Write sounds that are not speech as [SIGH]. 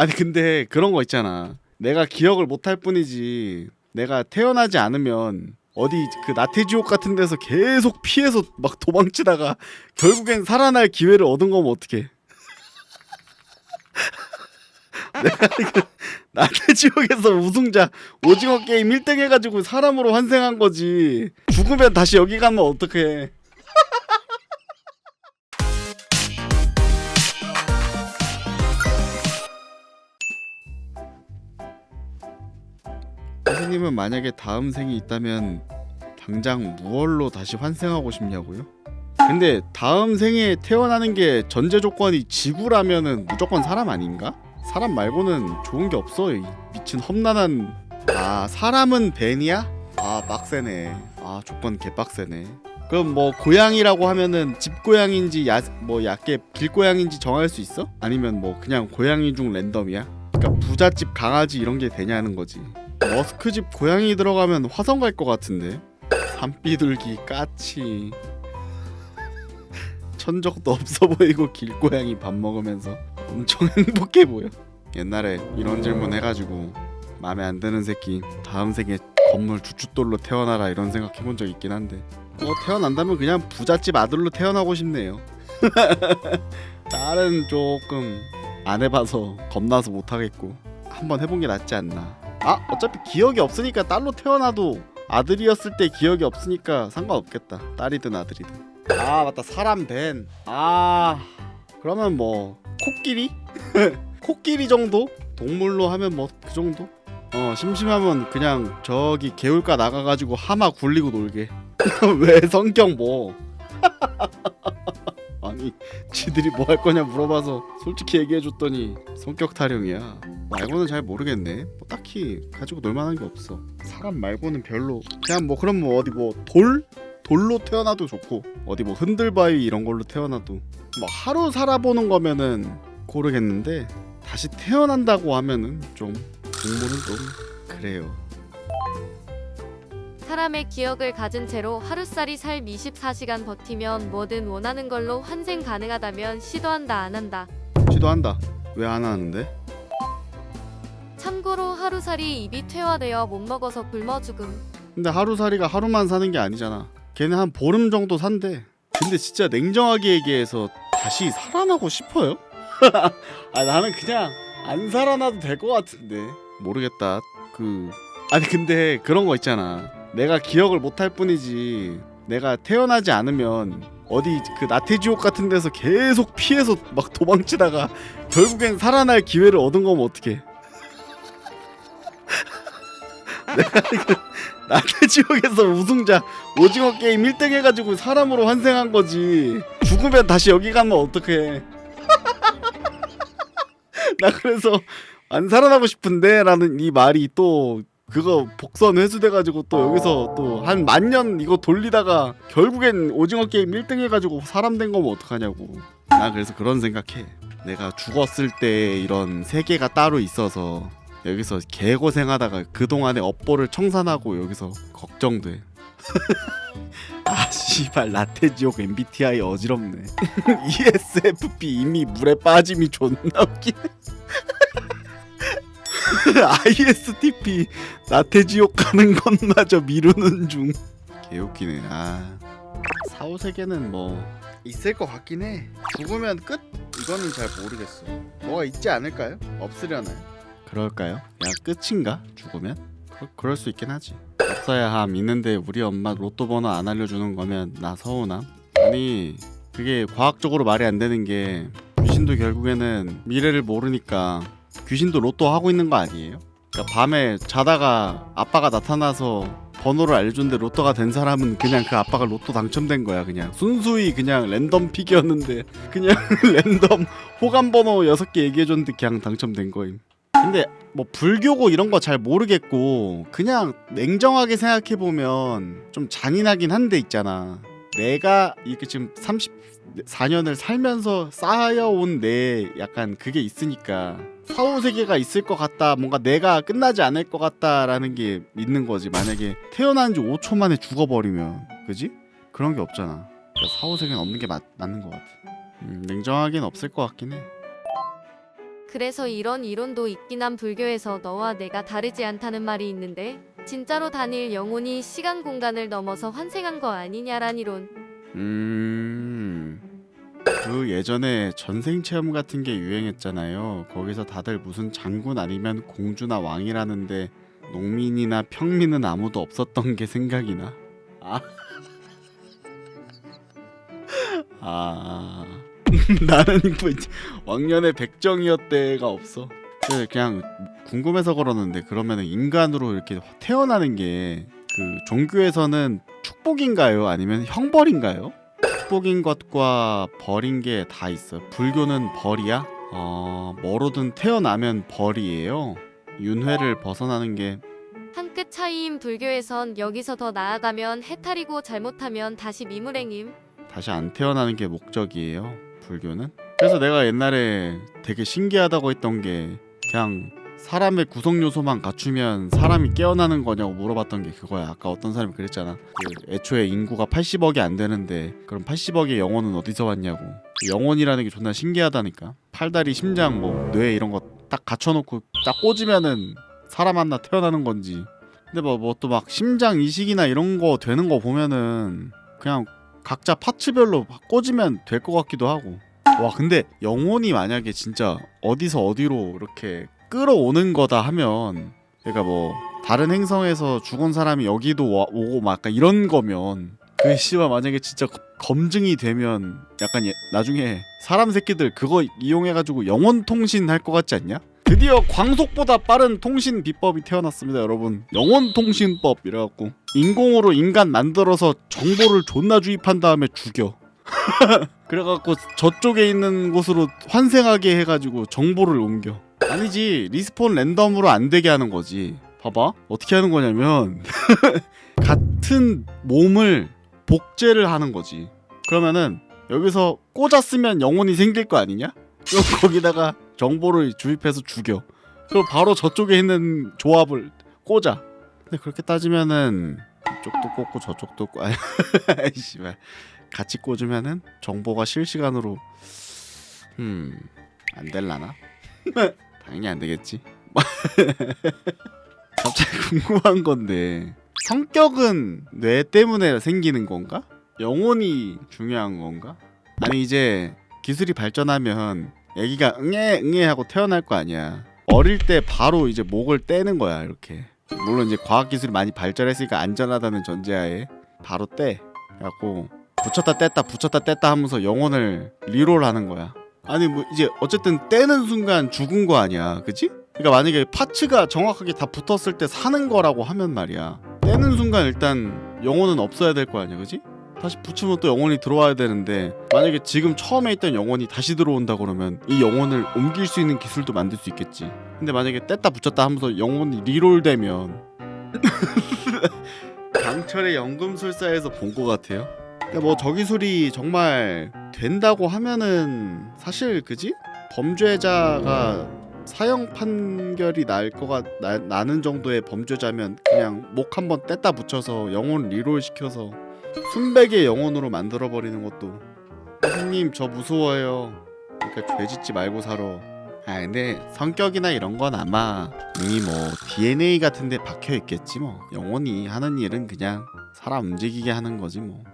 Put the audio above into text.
아니 근데 그런 거 있잖아. 내가 기억을 못할 뿐이지. 내가 태어나지 않으면 어디 그 나태지옥 같은 데서 계속 피해서 막 도망치다가 결국엔 살아날 기회를 얻은 거면 어떡해. [LAUGHS] 내가 그 나태지옥에서 우승자 오징어 게임 1등 해가지고 사람으로 환생한 거지. 죽으면 다시 여기 가면 어떡해. [LAUGHS] 선생님은 만약에 다음 생이 있다면 당장 무얼로 다시 환생하고 싶냐고요? 근데 다음 생에 태어나는 게 전제 조건이 지구라면은 무조건 사람 아닌가? 사람 말고는 좋은 게 없어 이 미친 험난한 아 사람은 벤이야? 아 빡세네 아 조건 개빡세네 그럼 뭐 고양이라고 하면은 집 고양인지 야 뭐 약게 길 고양인지 정할 수 있어? 아니면 뭐 그냥 고양이 중 랜덤이야? 그러니까 부잣집 강아지 이런 게 되냐는 거지 머스크 집 고양이 들어가면 화성 갈 것 같은데. 산비둘기 까치. 천적도 없어 보이고 길고양이 밥 먹으면서 엄청 행복해 보여. 옛날에 이런 질문 해가지고 마음에 안 드는 새끼 다음 생에 건물 주춧돌로 태어나라 이런 생각 해본 적 있긴 한데. 뭐 태어난다면 그냥 부잣집 아들로 태어나고 싶네요. [LAUGHS] 딸은 조금 안 해봐서 겁나서 못하겠고 한번 해본 게 낫지 않나 아 어차피 기억이 없으니까 딸로 태어나도 아들이었을 때 기억이 없으니까 상관없겠다. 딸이든 아들이든. 아 맞다. 사람 벤아 그러면 뭐 코끼리? [LAUGHS] 코끼리 정도? 동물로 하면 뭐 그 정도? 어 심심하면 그냥 저기 개울가 나가가지고 하마 굴리고 놀게. [LAUGHS] 왜 성격 뭐? [LAUGHS] 아니 지들이 뭐 할 거냐 물어봐서 솔직히 얘기해줬더니 성격 타령이야 말고는 잘 모르겠네 뭐 딱히 가지고 놀만한 게 없어 사람 말고는 별로 그냥 뭐 그럼 뭐 어디 뭐 돌? 돌로 태어나도 좋고 어디 뭐 흔들바위 이런 걸로 태어나도 뭐 하루 살아보는 거면은 고르겠는데 다시 태어난다고 하면은 좀 동물은 좀 그래요 사람의 기억을 가진 채로 하루살이 삶 24시간 버티면 뭐든 원하는 걸로 환생 가능하다면 시도한다 안 한다. 시도한다 왜 안 하는데? 하루살이 입이 퇴화되어 못 먹어서 굶어 죽음. 근데 하루살이가 하루만 사는 게 아니잖아. 걔는 한 보름 정도 산대. 근데 진짜 냉정하게 얘기해서 다시 살아나고 싶어요? [LAUGHS] 아 나는 그냥 안 살아나도 될 것 같은데 모르겠다. 그 아니 근데 그런 거 있잖아. 내가 기억을 못 할 뿐이지. 내가 태어나지 않으면 어디 그 나태지옥 같은 데서 계속 피해서 막 도망치다가 결국엔 살아날 기회를 얻은 거면 어떡해? [LAUGHS] 내가 그 나태지옥에서 우승자 오징어 게임 1등 해가지고 사람으로 환생한 거지. 죽으면 다시 여기 가면 어떡해. [LAUGHS] 나 그래서 안 살아나고 싶은데 라는 이 말이 또 그거 복선 회수돼가지고 또 여기서 또 한 만년 이거 돌리다가 결국엔 오징어 게임 1등 해가지고 사람 된 거면 어떡하냐고. 나 그래서 그런 생각해. 내가 죽었을 때 이런 세계가 따로 있어서 여기서 개고생하다가 그동안의 업보를 청산하고 여기서 걱정돼. [LAUGHS] 아 씨발 라테지옥 MBTI 어지럽네. [LAUGHS] ESFP 이미 물에 빠짐이 존나 웃기네. [LAUGHS] ISTP 나태지옥 가는 것마저 미루는 중. 개웃기네. 아 사후 세계는 뭐 있을 것 같긴 해. 죽으면 끝? 이거는 잘 모르겠어. 뭐가 있지 않을까요? 없으려나요? 그럴까요? 야 끝인가? 죽으면? 그, 그럴 수 있긴 하지 없어야 함 있는데 우리 엄마 로또 번호 안 알려주는 거면 나 서운함? 아니 그게 과학적으로 말이 안 되는 게 귀신도 결국에는 미래를 모르니까 귀신도 로또 하고 있는 거 아니에요? 그러니까 밤에 자다가 아빠가 나타나서 번호를 알려줬는데 로또가 된 사람은 그냥 그 아빠가 로또 당첨된 거야 그냥 순수히 그냥 랜덤 픽이었는데 그냥 [LAUGHS] 랜덤 호감 번호 6개 얘기해줬는데 그냥 당첨된 거임 근데 뭐 불교고 이런 거 잘 모르겠고 그냥 냉정하게 생각해 보면 좀 잔인하긴 한데 있잖아. 내가 이렇게 지금 34년을 살면서 쌓여온 내 약간 그게 있으니까 사후 세계가 있을 것 같다. 뭔가 내가 끝나지 않을 것 같다라는 게 있는 거지. 만약에 태어난 지 5초 만에 죽어버리면 그지? 그런 게 없잖아. 그러니까 사후 세계는 없는 게 맞, 맞는 것 같아. 음, 냉정하게는 없을 것 같긴 해. 그래서 이런 이론도 있긴 한 불교에서 너와 내가 다르지 않다는 말이 있는데 진짜로 단일 영혼이 시간 공간을 넘어서 환생한 거 아니냐란 이론. 음. 그 예전에 전생 체험 같은 게 유행했잖아요. 거기서 다들 무슨 장군 아니면 공주나 왕이라는데 농민이나 평민은 아무도 없었던 게 생각이 나. 아. [LAUGHS] 아. [LAUGHS] 나는 뭐 이제 왕년에 백정이었대가 없어. 그래서 그냥 궁금해서 그러는데 그러면은 인간으로 이렇게 태어나는 게 그 종교에서는 축복인가요? 아니면 형벌인가요? 축복인 것과 벌인 게 다 있어. 불교는 벌이야? 어, 뭐로든 태어나면 벌이에요. 윤회를 벗어나는 게 한 끗 차이인 불교에선 여기서 더 나아가면 해탈이고 잘못하면 다시 미물행임. 다시 안 태어나는 게 목적이에요. 불교는. 그래서 내가 옛날에 되게 신기하다고 했던 게 그냥 사람의 구성 요소만 갖추면 사람이 깨어나는 거냐고 물어봤던 게 그거야. 아까 어떤 사람이 그랬잖아. 그 애초에 인구가 80억이 안 되는데 그럼 80억의 영혼은 어디서 왔냐고. 영혼이라는 게 존나 신기하다니까. 팔다리, 심장, 뭐 뇌 이런 거 딱 갖춰놓고 딱 꽂으면은 사람 하나 태어나는 건지. 근데 뭐뭐또막 심장 이식이나 이런 거 되는 거 보면은 그냥 각자 파츠별로 꽂으면 될 것 같기도 하고. 와 근데 영혼이 만약에 진짜 어디서 어디로 이렇게 끌어오는 거다 하면 그러니까 뭐 다른 행성에서 죽은 사람이 여기도 와, 오고 막 약간 이런 거면 그 씨발 만약에 진짜 검- 검증이 되면 약간 예- 나중에 사람 새끼들 그거 이용해 가지고 영혼 통신 할 것 같지 않냐? 드디어 광속보다 빠른 통신 비법이 태어났습니다, 여러분. 영혼 통신법 이래갖고 인공으로 인간 만들어서 정보를 존나 주입한 다음에 죽여. [LAUGHS] 그래갖고 저쪽에 있는 곳으로 환생하게 해가지고 정보를 옮겨. 아니지 리스폰 랜덤으로 안 되게 하는 거지. 봐봐 어떻게 하는 거냐면 [LAUGHS] 같은 몸을 복제를 하는 거지. 그러면은 여기서 꽂았으면 영혼이 생길 거 아니냐? 거기다가 정보를 주입해서 죽여. 그럼 바로 저쪽에 있는 조합을 꽂아. 근데 그렇게 따지면은 이쪽도 꽂고 저쪽도 꽂. 아이 [LAUGHS] 씨발. 같이 꽂으면은 정보가 실시간으로 음안 될라나? [LAUGHS] 당연히 안 되겠지. [LAUGHS] 갑자기 궁금한 건데 성격은 뇌 때문에 생기는 건가? 영혼이 중요한 건가? 아니 이제 기술이 발전하면 애기가 응애 응애 하고 태어날 거 아니야. 어릴 때 바로 이제 목을 떼는 거야 이렇게. 물론 이제 과학 기술이 많이 발전했으니까 안전하다는 전제하에 바로 떼. 그래갖고 붙였다 뗐다 붙였다 뗐다 하면서 영혼을 리롤하는 거야. 아니 뭐 이제 어쨌든 떼는 순간 죽은 거 아니야, 그지? 그러니까 만약에 파츠가 정확하게 다 붙었을 때 사는 거라고 하면 말이야. 떼는 순간 일단 영혼은 없어야 될 거 아니야, 그지? 다시 붙이면 또 영혼이 들어와야 되는데 만약에 지금 처음에 있던 영혼이 다시 들어온다 그러면 이 영혼을 옮길 수 있는 기술도 만들 수 있겠지. 근데 만약에 뗐다 붙였다 하면서 영혼이 리롤되면 [LAUGHS] 강철의 연금술사에서 본 것 같아요. 그러니까 뭐 저 기술이 정말 된다고 하면은 사실 그지 범죄자가 사형 판결이 날 거가 나, 나는 정도의 범죄자면 그냥 목 한번 뗐다 붙여서 영혼 리롤 시켜서 순백의 영혼으로 만들어 버리는 것도 선생님 저 무서워요. 그러니까 죄 짓지 말고 살아. 아 근데 성격이나 이런 건 아마 이미 뭐 DNA 같은 데 박혀 있겠지 뭐 영혼이 하는 일은 그냥 사람 움직이게 하는 거지 뭐